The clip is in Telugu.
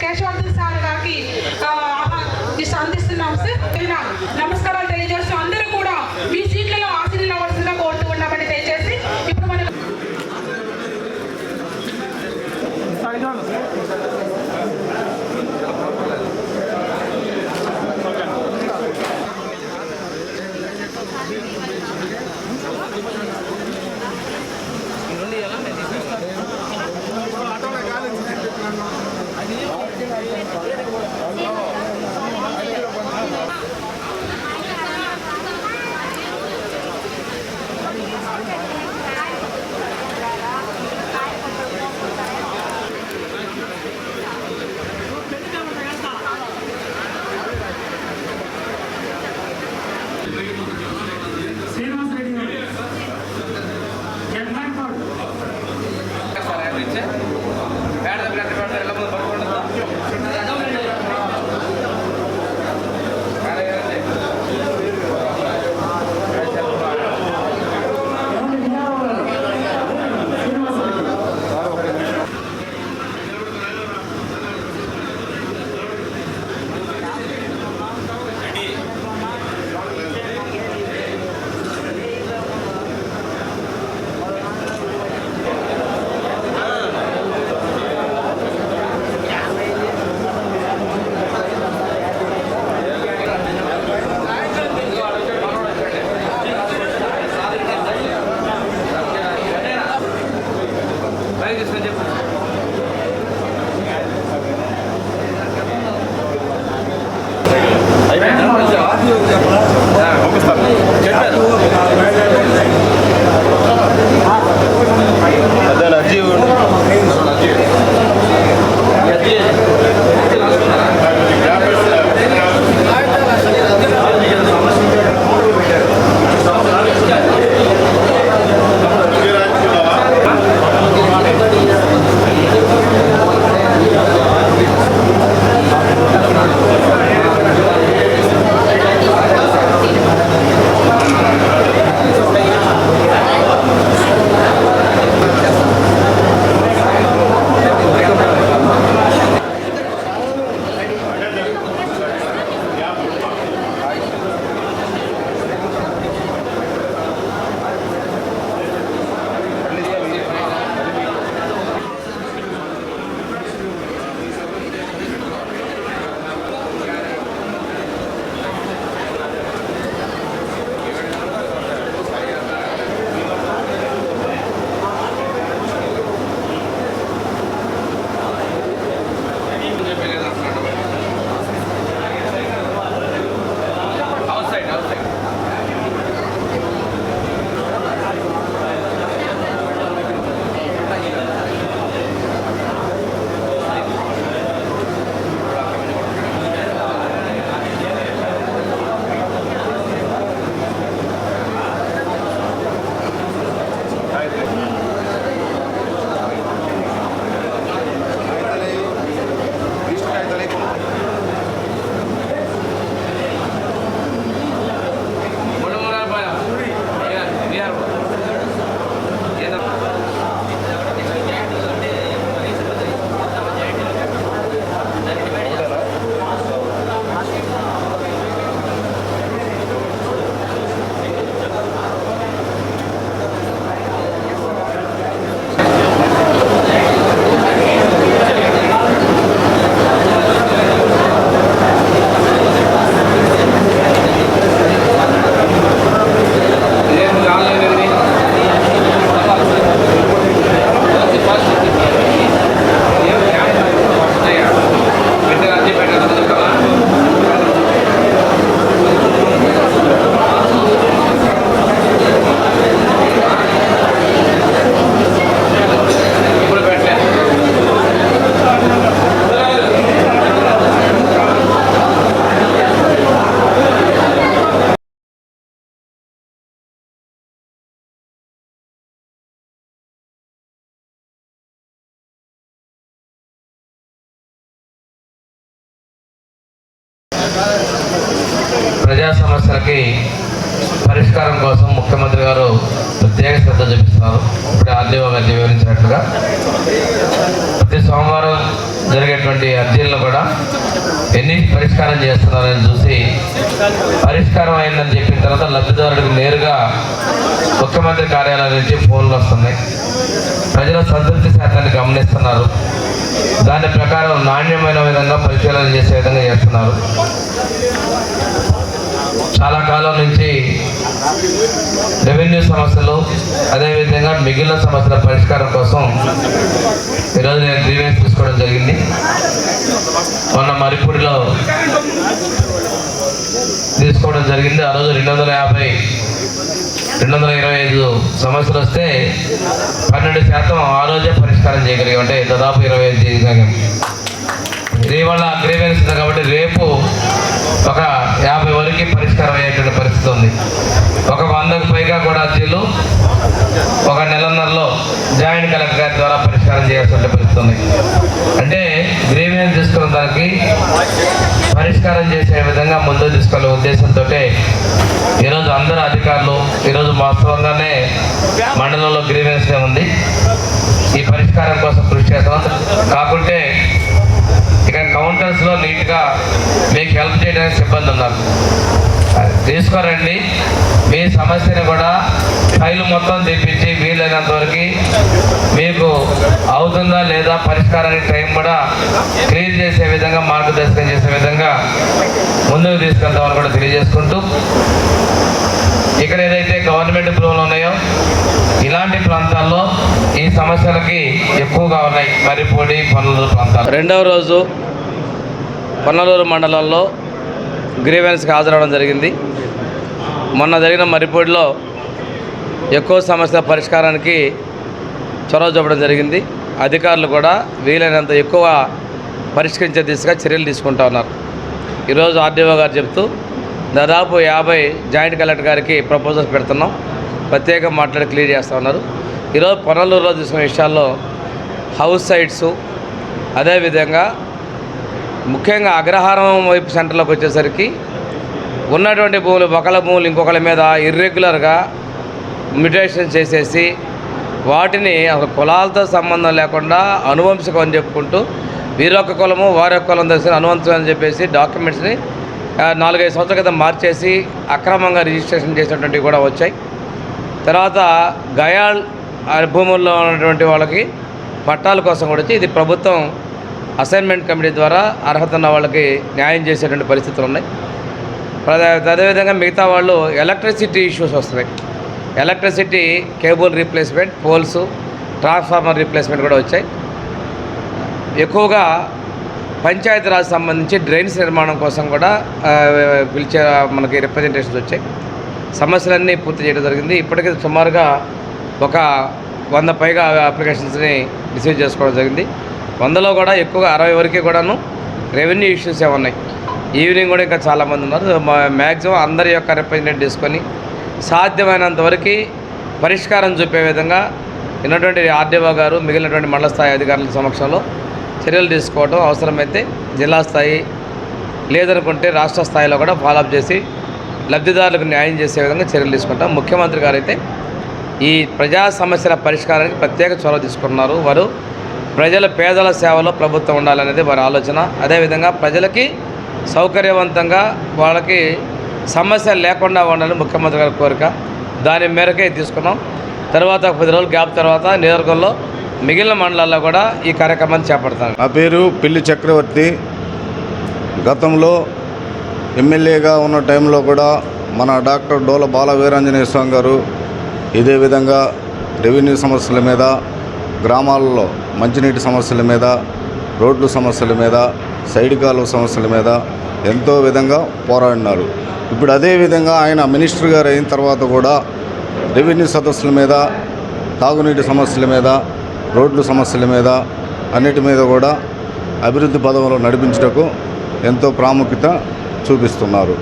కేశవర్ధన్ సార్ గారికి అందిస్తున్నాం సార్. నమస్కారాలు ప్రజా సమస్యలకి పరిష్కారం కోసం ముఖ్యమంత్రి గారు ప్రత్యేక శ్రద్ధ చూపిస్తున్నారు. ఇప్పుడు ఆర్డీఓ గారు వివరించినట్లుగా. ప్రతి సోమవారం జరిగేటువంటి అర్జీలను కూడా ఎన్ని పరిష్కారం చేస్తున్నారని చూసి పరిష్కారం అయిందని చెప్పిన తర్వాత లబ్ధిదారుడికి నేరుగా ముఖ్యమంత్రి కార్యాలయం నుంచి ఫోన్లు వస్తున్నాయి. ప్రజల సంతృప్తి శాతాన్ని గమనిస్తున్నారు. దాని ప్రకారం నాణ్యమైన విధంగా పరిశీలన చేసే విధంగా చేస్తున్నారు. చాలా కాలం నుంచి రెవెన్యూ సమస్యలు అదేవిధంగా మిగిలిన సమస్యల పరిష్కారం కోసం ఈరోజు నేను గ్రీవెన్స్ తీసుకోవడం జరిగింది. మొన్న మరిపూడిలో తీసుకోవడం జరిగింది. ఆ రోజు రెండు వందల యాభై రెండు వందల ఇరవై ఐదు సమస్యలు వస్తే పన్నెండు శాతం ఆ రోజే పరిష్కారం చేయగలిగాం. అంటే దాదాపు ఇరవై ఐదు చేయగలిగాం దీనివల్ల గ్రీవెన్స్ ఉంది కాబట్టి రేపు ఒక యాభై వరకు పరిష్కారం అయ్యేటువంటి పరిస్థితి ఉంది. ఒక వందకు పైగా కూడా అర్జీలు ఒక నెలన్నరలో జాయింట్ కలెక్టర్ గారి ద్వారా పరిష్కారం చేయాల్సిన పరిస్థితి ఉంది. అంటే గ్రీవియన్స్ తీసుకున్న దానికి పరిష్కారం చేసే విధంగా ముందు తీసుకెళ్ళే ఉద్దేశంతో ఈరోజు అందరు అధికారులు ఈరోజు వాస్తవంగానే మండలంలో గ్రీవెన్స్ ఉంది. ఈ పరిష్కారం కోసం కృషి చేస్తాం. కాకుంటే ఇక కౌంటర్స్లో నీట్గా మీకు హెల్ప్ చేయడానికి సిబ్బంది ఉన్నారు. తీసుకోరండి. మీ సమస్యని కూడా ఫైల్ మొత్తం తెప్పించి వీలైనంత వరకు మీకు అవుతుందా లేదా పరిష్కారానికి టైం కూడా క్లియర్ చేసే విధంగా మార్గదర్శనం చేసే విధంగా ముందుకు తీసుకెళ్తామని కూడా తెలియజేసుకుంటూ ఇక్కడ ఏదైతే గవర్నమెంట్ భూములు ఉన్నాయో ఇలాంటి ప్రాంతాల్లో ఈ సమస్యలకి ఎక్కువగా ఉన్నాయి. మర్రిపూడి పనుల ప్రాంతాలు. రెండవ రోజు పొన్నలూరు మండలంలో గ్రీవెన్స్కి హాజరవడం జరిగింది. మొన్న జరిగిన మర్రిపూడిలో ఎక్కువ సమస్యల పరిష్కారానికి చొరవ చూపడం జరిగింది. అధికారులు కూడా వీలైనంత ఎక్కువ పరిష్కరించే దిశగా చర్యలు తీసుకుంటా ఉన్నారు. ఈరోజు ఆర్డీఓ గారు చెప్తూ దాదాపు యాభై జాయింట్ కలెక్టర్ గారికి ప్రపోజల్స్ పెడుతున్నాం. ప్రత్యేకంగా మాట్లాడి క్లియర్ చేస్తూ ఉన్నారు. ఈరోజు పొనలూరులో తీసుకున్న విషయాల్లో హౌస్ సైట్స్ అదేవిధంగా ముఖ్యంగా అగ్రహారం వైపు సెంటర్లోకి వచ్చేసరికి ఉన్నటువంటి భూములు ఒకళ్ళ భూములు ఇంకొకళ్ళ మీద ఇర్రెగ్యులర్గా మ్యుటేషన్ చేసేసి వాటిని అసలు కులాలతో సంబంధం లేకుండా అనువంశకం అని చెప్పుకుంటూ వీరొక కులము వారొక కులం తెలిసిన అనువంశం అని చెప్పేసి డాక్యుమెంట్స్ని నాలుగైదు సంవత్సరాల క్రితం మార్చేసి అక్రమంగా రిజిస్ట్రేషన్ చేసినటువంటివి కూడా వచ్చాయి. తర్వాత గయాల్ భూముల్లో ఉన్నటువంటి వాళ్ళకి పట్టాల కోసం కూడా వచ్చి ఇది ప్రభుత్వం అసైన్మెంట్ కమిటీ ద్వారా అర్హత ఉన్న వాళ్ళకి న్యాయం చేసేటువంటి పరిస్థితులు ఉన్నాయి. అదేవిధంగా మిగతా వాళ్ళు ఎలక్ట్రిసిటీ ఇష్యూస్ వస్తున్నాయి. Electricity cable replacement poles transformer replacement కూడా వచ్చాయి. ఎక్కువగా పంచాయతీరాజ్ సంబంధించి డ్రైన్స్ నిర్మాణం కోసం కూడా పిలిచే మనకి రిప్రజెంటేషన్స్ వచ్చాయి. సమస్యలన్నీ పూర్తి చేయడం జరిగింది. ఇప్పటికీ సుమారుగా ఒక వంద పైగా అప్లికేషన్స్ని రిసీవ్ చేసుకోవడం జరిగింది. వందలో కూడా ఎక్కువగా అరవై వరకు కూడాను రెవెన్యూ ఇష్యూస్ ఏ ఉన్నాయి. ఈవినింగ్ కూడా ఇంకా చాలామంది ఉన్నారు. మ్యాక్సిమం అందరి యొక్క రిప్రజెంటేట్ తీసుకొని సాధ్యమైనంత వరకు పరిష్కారం చూపే విధంగా ఉన్నటువంటి ఆర్డీఓ గారు మిగిలినటువంటి మండల స్థాయి అధికారుల సమక్షంలో చర్యలు తీసుకోవడం అవసరమైతే జిల్లా స్థాయి లేదనుకుంటే రాష్ట్ర స్థాయిలో కూడా ఫాలోఅప్ చేసి లబ్ధిదారులకు న్యాయం చేసే విధంగా చర్యలు తీసుకుంటాం. ముఖ్యమంత్రి గారు అయితే ఈ ప్రజా సమస్యల పరిష్కారానికి ప్రత్యేక చొరవ తీసుకున్నారు వారు ప్రజల పేదల సేవలో ప్రభుత్వం ఉండాలనేది వారి ఆలోచన. అదేవిధంగా ప్రజలకి సౌకర్యవంతంగా వాళ్ళకి సమస్య లేకుండా ఉండాలని ముఖ్యమంత్రి గారి కోరిక. దాని మేరకే తీసుకున్నాం. తర్వాత ఒక పది రోజులు గ్యాప్ తర్వాత నియోజకవర్గంలో మిగిలిన మండలాల్లో కూడా ఈ కార్యక్రమాన్ని చేపడతాను నా పేరు పిల్లి చక్రవర్తి. గతంలో ఎమ్మెల్యేగా ఉన్న టైంలో కూడా మన డాక్టర్ డోల బాల వీరాంజనేయ స్వామి గారు ఇదే విధంగా రెవెన్యూ సమస్యల మీద గ్రామాలలో మంచినీటి సమస్యల మీద రోడ్లు సమస్యల మీద సైడ్ కాలువ సమస్యల మీద ఎంతో విధంగా పోరాడినారు. ఇప్పుడు అదే విధంగా ఆయన మినిస్టర్ గారు అయిన తర్వాత కూడా రెవెన్యూ సదస్సుల మీద తాగునీటి సమస్యల మీద రోడ్లు సమస్యల మీద అన్నిటి మీద కూడా అభివృద్ధి పదంలో నడిపించటకు ఎంతో ప్రాముఖ్యత చూపిస్తున్నారు.